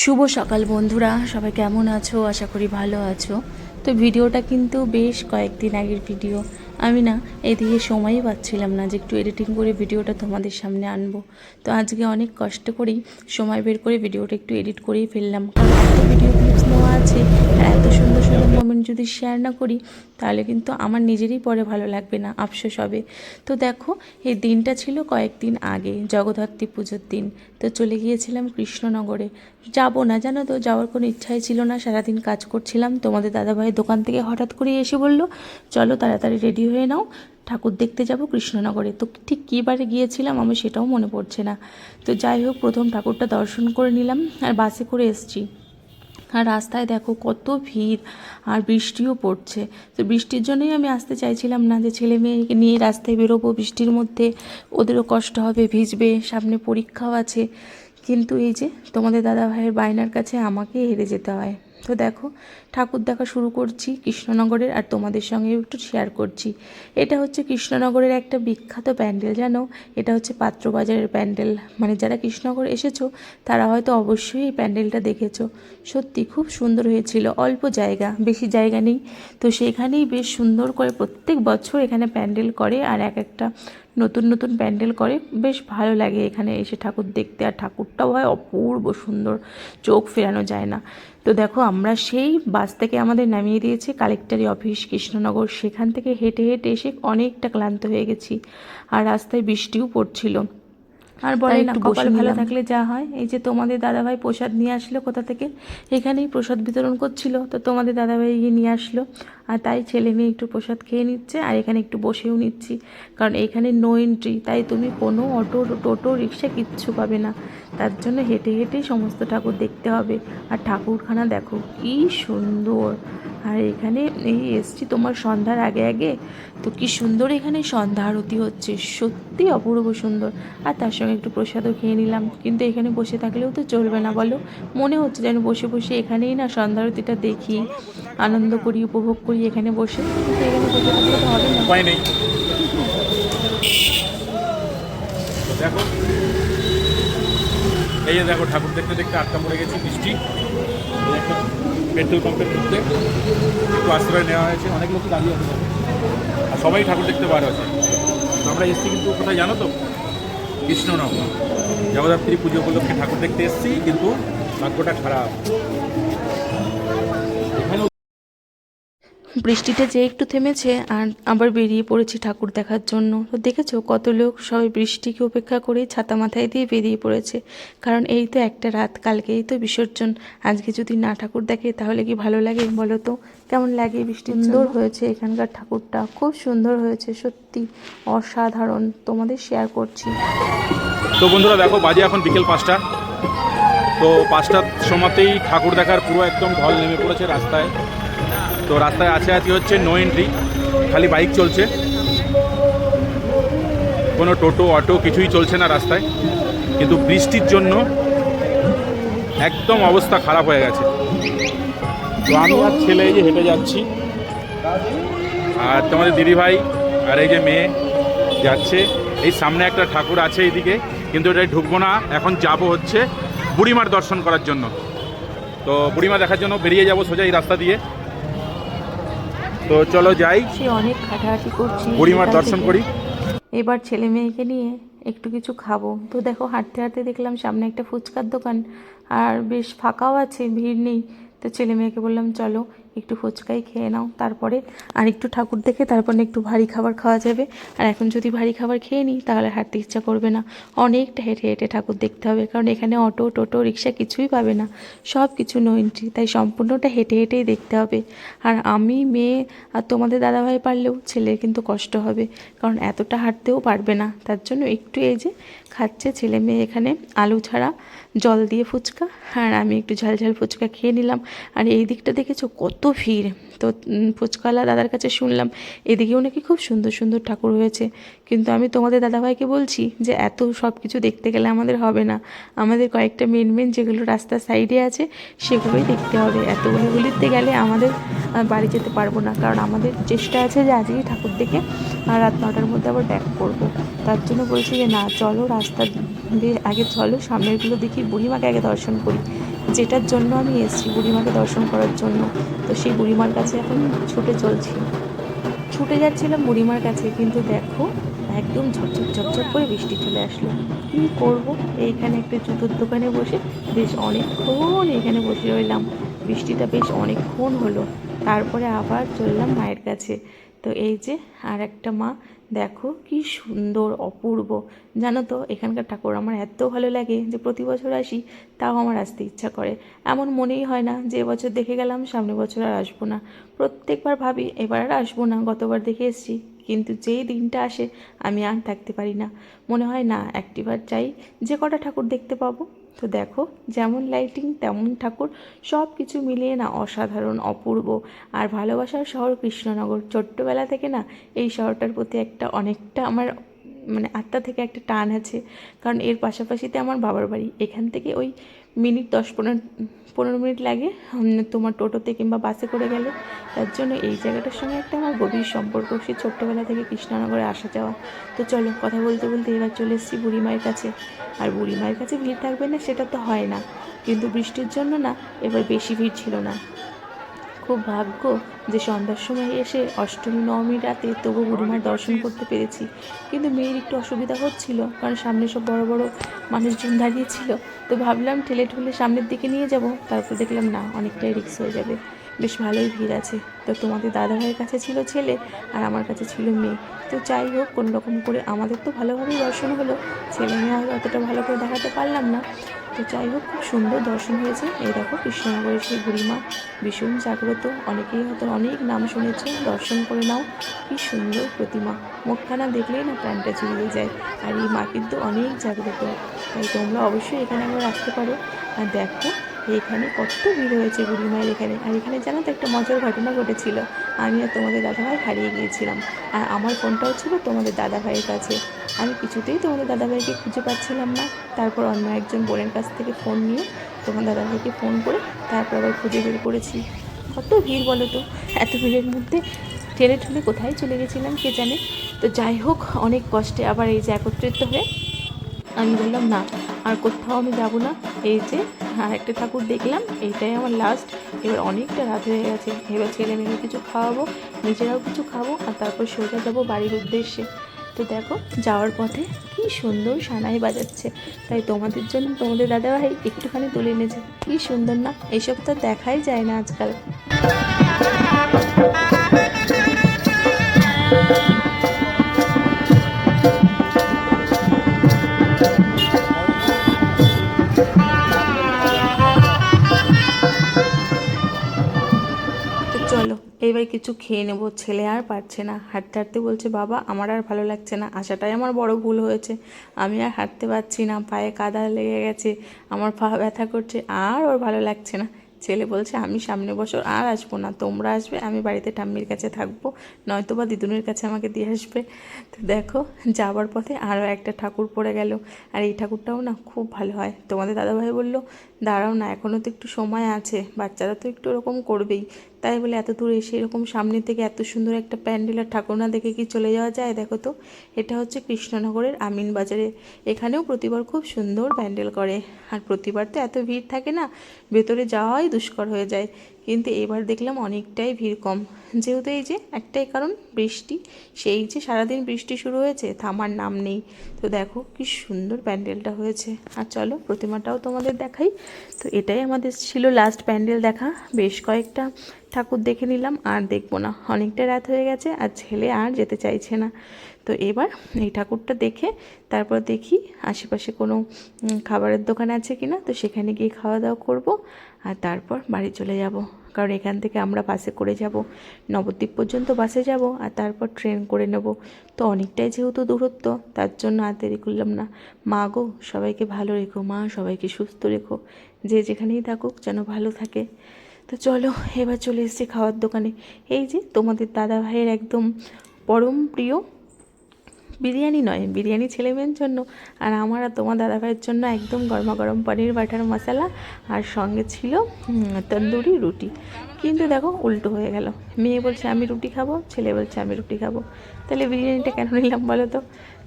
শুভ সকাল বন্ধুরা, সবাই কেমন আছো? আশা করি ভালো আছো। তো ভিডিওটা কিন্তু বেশ কয়েকদিন আগের ভিডিও। আমি না, এদিকে সময়ই পাচ্ছিলাম না যে একটু এডিটিং করে ভিডিওটা তোমাদের সামনে আনব। তো আজকে অনেক কষ্ট করেই সময় বের করে ভিডিওটা একটু এডিট করেই ফেললাম। কারণ ভিডিও ক্লিপস নেওয়া আছে এত সুন্দর সুন্দর মোমেন্ট যদি শেয়ার না করি, তাহলে কিন্তু আমার নিজেরই পরে ভালো লাগবে না, আফসোস হবে। তো দেখো, এই দিনটা ছিল কয়েকদিন আগে, জগদ্ধাত্রী পুজোর দিন। তো চলে গিয়েছিলাম কৃষ্ণনগরে। যাব না, জানো তো, যাওয়ার কোনো ইচ্ছাই ছিল না, সারাদিন কাজ করছিলাম। তোমাদের দাদাভাইয়ের দোকান থেকে হঠাৎ করে এসে বলল, চলো তাড়াতাড়ি রেডি হয়ে নাও, ঠাকুর দেখতে যাব কৃষ্ণনগরে। তো ঠিক কী বারে গিয়েছিলাম আমার সেটাও মনে পড়ছে না। তো যাই হোক, প্রথম ঠাকুরটা দর্শন করে নিলাম, আর বাসে করে এসছি। আর রাস্তায় দেখো কত ভিড় আর বৃষ্টিও পড়ছে। তো বৃষ্টির জন্যই আমি আসতে চাইছিলাম না যে ছেলে মেয়েকে নিয়ে রাস্তায় বেরোবো বৃষ্টির মধ্যে। ওদেরও কষ্ট হবে, ভিজবে, সামনে পরীক্ষাও আছে। কিন্তু এই যে তোমাদের দাদা ভাইয়ের বায়নার কাছে আমাকে হেরে যেতে হয়। তো দেখো, ঠাকুর দেখা শুরু করছি কৃষ্ণনগরের আর তোমাদের সঙ্গে একটু শেয়ার করছি। এটা হচ্ছে কৃষ্ণনগরের একটা বিখ্যাত প্যান্ডেল, জানো? এটা হচ্ছে পাত্রবাজারের প্যান্ডেল। মানে যারা কৃষ্ণনগর এসেছ, তারা হয়তো অবশ্যই এই প্যান্ডেলটা দেখেছ। সত্যি খুব সুন্দর হয়েছিল, অল্প জায়গা, বেশি জায়গা নেই। তো সেখানেই বেশ সুন্দর করে প্রত্যেক বছর এখানে প্যান্ডেল করে আর এক একটা নতুন নতুন প্যান্ডেল করে। বেশ ভালো লাগে এখানে এসে ঠাকুর দেখতে। আর ঠাকুরটাও হয় অপূর্ব সুন্দর, চোখ ফেরানো যায় না। তো দেখো, আমরা সেই বাস থেকে আমাদের নামিয়ে দিয়েছে কালেক্টারি অফিস, কৃষ্ণনগর। সেখান থেকে হেঁটে হেঁটে এসে অনেকটা ক্লান্ত হয়ে গেছি। আর রাস্তায় বৃষ্টিও পড়ছিল। আর বলে না কপাল ভালো থাকলে যা হয়। এই যে তোমাদের দাদাভাই প্রসাদ নিয়ে আসলো কোথা থেকে? এখানেই প্রসাদ বিতরণ করছিল তো তোমাদের দাদাভাই গিয়ে নিয়ে আসলো। আর তাই ছেলে মেয়ে একটু প্রসাদ খেয়ে নিচ্ছে আর এখানে একটু বসেও নিচ্ছি। কারণ এখানে নো এন্ট্রি তাই তুমি কোনো অটো টোটো রিক্সা কিচ্ছু পাবে না। তার জন্য হেঁটে হেঁটেই সমস্ত ঠাকুর দেখতে হবে। আর ঠাকুরখানা দেখো কি সুন্দর! আর এখানে এই এসছি তোমার সন্ধ্যার আগে আগে। তো কি সুন্দর এখানে সন্ধ্যা আরতি হচ্ছে, সত্যি অপূর্ব সুন্দর। আর তার সঙ্গে একটু প্রসাদও খেয়ে নিলাম। কিন্তু এখানে বসে থাকলেও তো চলবে না, বলো? মনে হচ্ছে যেন বসে বসে এখানেই না সন্ধ্যা আরতিটা দেখি, আনন্দ করি, উপভোগ করি এখানে বসে। কিন্তু এখানে বসে থাকলে তো হবে না। দেখো। এই দেখো, ঠাকুর দেখতে দেখতে আটকা পড়ে গেছি বৃষ্টি পেট্রোল পাম্পের মধ্যে একটু আশ্রয় নেওয়া হয়েছে। অনেক লোক দাঁড়িয়ে আছে। আর সবাই ঠাকুর দেখতে বার আছে। আমরা এসছি কিন্তু কোথায় জানো তো? কৃষ্ণনগর। জগদ্ধাত্রী পুজো উপলক্ষে ঠাকুর দেখতে এসেছি, কিন্তু ভাগ্যটা খারাপ। বৃষ্টিটা যে একটু থেমেছে আর আবার বেরিয়ে পড়েছি ঠাকুর দেখার জন্য। তো দেখেছ কত লোক সবাই বৃষ্টিকে উপেক্ষা করে ছাতা মাথায় দিয়ে বেরিয়ে পড়েছে। কারণ এই তো একটা রাত কালকেই তো বিসর্জন। আজকে যদি না ঠাকুর দেখে তাহলে কি ভালো লাগে বলো তো? কেমন লাগে বৃষ্টি? সুন্দর। হয়েছে এখানকার ঠাকুরটা। খুব সুন্দর হয়েছে সত্যি অসাধারণ। তোমাদের শেয়ার করছি। তো বন্ধুরা দেখো বাজে এখন বিকেল পাঁচটা। তো পাঁচটার সময়তেই ঠাকুর দেখার পুরো একদম ঢল নেমে পড়েছে রাস্তায়। তো রাস্তায় আছে আজকে হচ্ছে নো এন্ট্রি খালি বাইক চলছে। কোনো টোটো, অটো কিছুই চলছে না রাস্তায়, কিন্তু বৃষ্টির জন্য একদম অবস্থা খারাপ হয়ে গেছে। তো আমি আর ছেলে এই যে হেঁটে যাচ্ছি। আর তোমাদের দিদিভাই আর এই যে মেয়ে যাচ্ছে। এই সামনে একটা ঠাকুর আছে এইদিকে, কিন্তু এটাই ঢুকবো না, এখন যাব হচ্ছে বুড়িমার দর্শন করার জন্য। তো বুড়িমা দেখার জন্য বেরিয়ে যাব সোজা এই রাস্তা দিয়ে। তো চলো যাই। সে অনেক খাটাখাটি করছি। বুড়িমার দর্শন করি। এবার ছেলে মেয়েকে নিয়ে একটু কিছু খাব। তো দেখো হাঁটতে হাঁটতে দেখলাম সামনে একটা ফুচকার দোকান আর বেশ ফাঁকাও আছে ভিড় নেই। তো ছেলে মেয়েকে বললাম চলো একটু ফুচকাই খেয়ে নাও, তারপরে আর একটু ঠাকুর দেখে তারপরে একটু ভারী খাবার খাওয়া যাবে। আর এখন যদি ভারী খাবার খেয়ে নিই, তাহলে হাঁটতে ইচ্ছা করবে না। অনেকটা হেঁটে হেঁটে ঠাকুর দেখতে হবে, কারণ এখানে অটো, টোটো, রিক্সা কিছুই পাবে না। সব কিছু নো এন্ট্রি তাই সম্পূর্ণটা হেঁটে হেঁটেই দেখতে হবে। আর আমি, মেয়ে আর তোমাদের দাদাভাই পারলেও ছেলের কিন্তু কষ্ট হবে, কারণ এতটা হাঁটতেও পারবে না। তার জন্য একটু এই যে খাচ্ছে ছেলে মেয়ে এখানে আলু ছাড়া, জল দিয়ে ফুচকা, আর আমি একটু ঝাল ঝাল ফুচকা খেয়ে নিলাম। আর এই দিকটা দেখেছ কত ভিড়। তো ফুচকালা দাদার কাছে শুনলাম, এদিকেও নাকি খুব সুন্দর সুন্দর ঠাকুর হয়েছে। কিন্তু আমি তোমাদের দাদাভাইকে বলছি যে, এত সব কিছু দেখতে গেলে আমাদের হবে না। আমাদের কয়েকটা মেন মেন যেগুলো রাস্তার সাইডে আছে, সেগুলোই দেখতে হবে। এতগুলো গুলিতে গেলে আমাদের বাড়ি যেতে পারব না। কারণ আমাদের চেষ্টা আছে যে আজকেই ঠাকুর দেখে রাত নটার মধ্যে আবার ব্যাক করব। তার জন্য বলছি যে, না, চলো রাস্তা দিয়ে আগে চলো, সামনেরগুলো দেখি, বুড়িমাকে আগে দর্শন করি। যেটার জন্য আমি এসেছি, বুড়িমাকে দর্শন করার জন্য। তো সেই বুড়িমার কাছে এখন ছুটে চলছি। ছুটে যাচ্ছিলাম বুড়িমার কাছে, কিন্তু দেখো, একদম ঝপঝপ ঝপঝপ করে বৃষ্টি চলে আসলো। কী করব? এইখানে একটা জুতোর দোকানে বসে বেশ অনেকক্ষণ এখানে বসে রইলাম। বৃষ্টিটা বেশ অনেকক্ষণ হলো। তারপরে আবার চললাম মায়ের কাছে। তো এই যে আর একটা মা দেখো কি সুন্দর, অপূর্ব। জানো তো, এখানকার ঠাকুর আমার এত ভালো লাগে যে প্রতি বছর আসি, তাও আমার আসতে ইচ্ছা করে। এমন মনেই হয় না যে এবছর দেখে গেলাম, সামনে বছর আর আসব না। প্রত্যেকবার ভাবি, এবার আর আসব না, গতবার দেখে এসেছি। কিন্তু যেই দিনটা আসে, আমি আর থাকতে পারি না। মনে হয় না, একটিবার চাই যে কটা ঠাকুর দেখতে পাবো। তো দেখো, যেমন লাইটিং তেমন ঠাকুর সব কিছু মিলিয়ে না অসাধারণ, অপূর্ব। আর ভালোবাসার শহর কৃষ্ণনগর। ছোট্টবেলা থেকে না, এই শহরটার প্রতি একটা অনেকটা আমার মানে আত্মা থেকে একটা টান আছে। কারণ এর পাশাপাশিতে আমার বাবার বাড়ি। এখান থেকে ওই মিনিট দশ পনেরো পনেরো মিনিট লাগে তোমার টোটোতে কিংবা বাসে করে গেলে। তার জন্য এই জায়গাটার সঙ্গে একটা আমার গভীর সম্পর্ক। সে ছোট্টবেলা থেকে কৃষ্ণনগরে আসা যাওয়া। তো চলো, কথা বলতে বলতে এবার চলে এসেছি বুড়িমায়ের কাছে। আর বুড়িমায়ের কাছে ভিড় থাকবে না, সেটা তো হয় না। কিন্তু বৃষ্টির জন্য না, এবার বেশি ভিড় ছিল না। খুব ভাগ্য যে সন্ধ্যার সময় এসে অষ্টমী নবমী রাতে তবু বুড়িমার দর্শন করতে পেরেছি। কিন্তু মেয়ের একটু অসুবিধা হচ্ছিল, কারণ সামনে সব বড় বড় মানুষজন দাঁড়িয়ে ছিল। তো ভাবলাম ঠেলে ঠুলে সামনের দিকে নিয়ে যাব, তারপর দেখলাম না, অনেকটাই রিক্স হয়ে যাবে। বেশ ভালোই ভিড় আছে। তো তোমাদের দাদাভাইয়ের কাছে ছিল ছেলে আর আমার কাছে ছিল মেয়ে। তো যাই হোক কোনো রকম করে আমাদের তো ভালোভাবেই দর্শন হলো। ছেলে মেয়ে অতটা ভালো করে দেখাতে পারলাম না। তো যাই হোক, খুব সুন্দর দর্শন হয়েছে। এই দেখো, কৃষ্ণনগরের সেই বুড়িমা। ভীষণ জাগ্রত। অনেকেই হয়তো অনেক নাম শুনেছে দর্শন করে নাও, কি সুন্দর প্রতিমা। মুখখানা দেখলেই না প্রাণটা জুড়িয়ে যায়। আর এই মা কিন্তু অনেক জাগ্রত। তাই তোমরা অবশ্যই এখানে একবার আসতে পারো। আর দেখো, এখানে কত ভিড় হয়েছে বুড়িমায়ের এখানে। আর এখানে জানো তো একটা মজার ঘটনা ঘটেছিল। আমি আর তোমাদের দাদাভাই হারিয়ে গিয়েছিলাম। আর আমার ফোনটাও ছিল তোমাদের দাদাভাইয়ের কাছে। আমি কিছুতেই তোমাদের দাদাভাইকে খুঁজে পাচ্ছিলাম না। তারপর অন্য একজন বোনের কাছ থেকে ফোন নিয়ে তোমার দাদাভাইকে ফোন করে তারপর আবার খুঁজে বের করেছি। কত ভিড় বলো তো? এত ভিড়ের মধ্যে ঠেলে ঠেলে কোথায় চলে গেছিলাম কে জানে? তো যাই হোক, অনেক কষ্টে আবার এই যে একত্রিত হয়ে আমি বললাম, না, আর কোথাও আমি যাব না। এই যে আর একটা ঠাকুর দেখলাম, এইটাই আমার লাস্ট এবার অনেকটা রাত হয়ে গেছে। এবার ছেলে মেয়েকে কিছু খাওয়াবো, নিজেরাও কিছু খাব, আর তারপর সোজা যাব বাড়ির উদ্দেশ্যে। তো দেখো, যাওয়ার পথে কি সুন্দর সানাই বাজাচ্ছে। তাই তোমাদের জন্য তোমাদের দাদাভাই একটুখানি তুলে এনেছে। কি সুন্দর না? এসব তো দেখাই যায় না আজকাল। এইবার কিছু খেয়ে নেব। ছেলে আর পারছে না। হাঁটতে হাঁটতে বলছে, বাবা, আমার আর ভালো লাগছে না। আসাটাই আমার বড় ভুল হয়েছে। আমি আর হাঁটতে পারছি না। পায়ে কাদা লেগে গেছে। আমার পা ব্যথা করছে। আর ওর ভালো লাগছে না। ছেলে বলছে, আমি সামনে বছর আর আসব না, তোমরা আসবে, আমি বাড়িতে ঠাম্মির কাছে থাকব নয়তো বা দিদুনের কাছে আমাকে দিয়ে আসবে। তো দেখো যাওয়ার পথে আরও একটা ঠাকুর পড়ে গেল। আর এই ঠাকুরটাও না খুব ভালো হয়। তোমাদের দাদাভাই বলল, দাঁড়াও না এখনও তো একটু সময় আছে, বাচ্চারা তো একটু ওরকম করবেই। তাই বলে এত দূর এসে এরকম সামনে থেকে এত সুন্দর একটা প্যান্ডেল আর ঠাকুর না দেখে কি চলে যাওয়া যায়? দেখো তো, এটা হচ্ছে কৃষ্ণনগরের আমিন বাজারে। এখানেও প্রতিবার খুব সুন্দর প্যান্ডেল করে। আর প্রতিবার তো এত ভিড় থাকে না, ভেতরে যাওয়াই দুষ্কর হয়ে যায়। কিন্তু এবার দেখলাম অনেকটাই ভিড় কম। যেহেতু এই যে একটাই কারণ বৃষ্টি, সেই যে সারাদিন বৃষ্টি শুরু হয়েছে, থামার নাম নেই। তো দেখো কি সুন্দর প্যান্ডেলটা হয়েছে। আর চলো প্রতিমাটাও তোমাদের দেখাই। তো এটাই আমাদের ছিল লাস্ট প্যান্ডেল দেখা। বেশ কয়েকটা ঠাকুর দেখে নিলাম, আর দেখব না। অনেকটা রাত হয়ে গেছে, আর ছেলে আর যেতে চাইছে না। তো এবার এই ঠাকুরটা দেখে তারপর দেখি আশেপাশে কোনো খাবারের দোকান আছে কিনা। তো সেখানে গিয়ে খাওয়া দাওয়া করব, আর তারপর বাড়ি চলে যাব। কারণ এখান থেকে আমরা বাসে করে যাব। নবদ্বীপ পর্যন্ত বাসে যাব, আর তারপর ট্রেন করে নেব। তো অনেকটাই যেহেতু দূরত্ব, তার জন্য আর দেরি করলাম না। মা গো, সবাইকে ভালো রেখো। মা, সবাইকে সুস্থ রেখো। যে যেখানেই থাকুক যেন ভালো থাকে। তো চলো, এবার চলে এসেছি খাওয়ার দোকানে। এই যে তোমাদের দাদা ভাইয়ের একদম পরম প্রিয় বিরিয়ানি নয়, বিরিয়ানি ছেলে মেয়ের জন্য আর আমার আর তোমার দাদা ভাইয়ের জন্য একদম গরমা গরম পনির বাটার মশলা আর সঙ্গে ছিল তন্দুরি রুটি। কিন্তু দেখো, উল্টো হয়ে গেল। মেয়ে বলছে, আমি রুটি খাব, ছেলে বলছে, আমি রুটি খাব। তাহলে বিরিয়ানিটা কেন নিলাম বলো তো?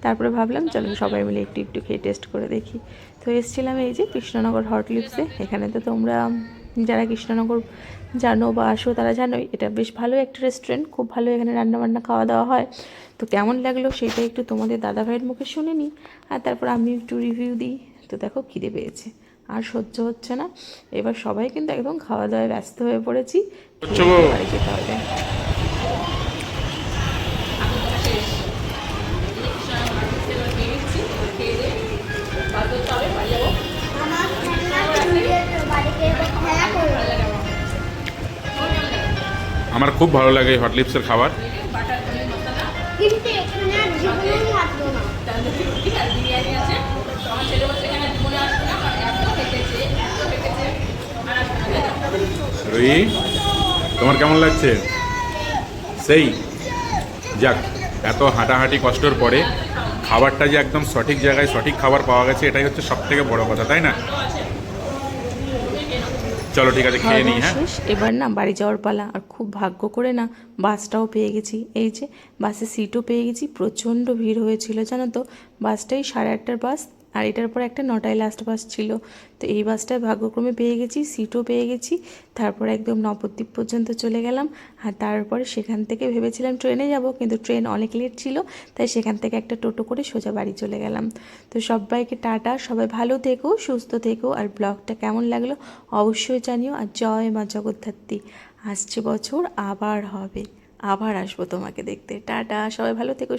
তারপরে ভাবলাম, চলো সবাই মিলে একটু একটু খেয়ে টেস্ট করে দেখি। তো এসেছিলাম এই যে কৃষ্ণনগর হট লিপসে। এখানে তো তোমরা যারা কৃষ্ণনগর জানো বা আসো তারা জানোই এটা বেশ ভালো একটা রেস্টুরেন্ট খুব ভালো এখানে রান্নাবান্না খাওয়া দাওয়া হয়। তো কেমন লাগল সেটা একটু তোমাদের দাদাভাইয়ের মুখে শুনে নিই আর তারপর আমি একটু রিভিউ দিই। তো দেখো খিদে পেয়েছে। আর সহ্য হচ্ছে না। এবার সবাই কিন্তু একদম খাওয়া দাওয়ায় ব্যস্ত হয়ে পড়েছি। বাড়ি যেতে হবে। আমার খুব ভালো লাগে হট লিপসের খাবার। রুই তোমার কেমন লাগছে? সেই যাক এত হাঁটাহাঁটি কষ্টর পরে খাবারটা যে একদম সঠিক জায়গায় সঠিক খাবার পাওয়া গেছে এটাই হচ্ছে সব থেকে বড় কথা তাই না? চলো ঠিক আছে খেয়ে নিই হ্যাঁ? শেষ। এবার না বাড়ি যাওয়ার পালা। আর খুব ভাগ্য করে না বাসটাও পেয়ে গেছি। এই যে বাসে সিটও পেয়ে গেছি। প্রচণ্ড ভিড় হয়েছিল জানো তো? বাসটাই সাড়ে আটটার বাস আর এটার পর একটা, নটায় লাস্ট বাস ছিল। তো এই বাসটায় ভাগ্যক্রমে পেয়ে গেছি সিটও পেয়ে গেছি। তারপর একদম নবদ্বীপ পর্যন্ত চলে গেলাম। আর তারপরে সেখান থেকে ভেবেছিলাম ট্রেনে যাব, কিন্তু ট্রেন অনেক লেট ছিল, তাই সেখান থেকে একটা টোটো করে সোজা বাড়ি চলে গেলাম। তো সবাইকে টাটা, সবাই ভালো থেকো, সুস্থ থেকো, আর ব্লগটা কেমন লাগল অবশ্যই জানিও। আর জয় মা জগদ্ধাত্রী। আসছে বছর, আবার হবে। আবার আসব তোমাকে দেখতে। টাটা, সবাই ভালো থেকো